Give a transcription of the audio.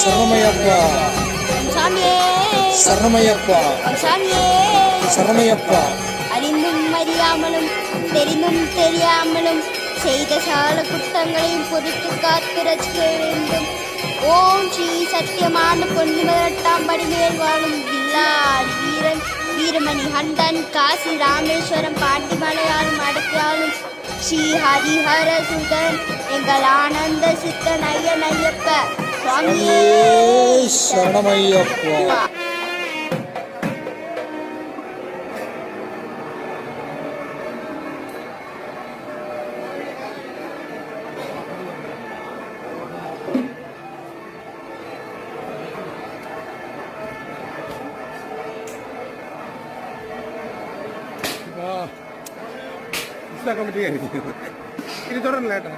சரணமையப்பா சரணமையப்பா சரணமையப்பா அறிந்தும் அறியாமலும் தெரிந்தும் தெரியாமலும் செய்த சால குற்றங்களையும் பொறுத்து காத்து ரசிக்க வேண்டும். ஓம் ஸ்ரீ சத்தியமான பொன்னிமரட்டாம் படிமேல் வாழும் வில்லாள் வீரன் வீரமணி ஹண்டன் காசி ராமேஸ்வரம் பாண்டிமலையாளும் அடக்கியாலும் ஸ்ரீ ஹரிஹர சுதன் எங்கள் ஆனந்த சித்தன் ஐயன் ஐயப்ப. അങ്ങേ ശരണമയ്യപ്പ കമ്മിറ്റി ആയിരിക്കും ഇനി തുടരല്ലേ ഏട്ടാ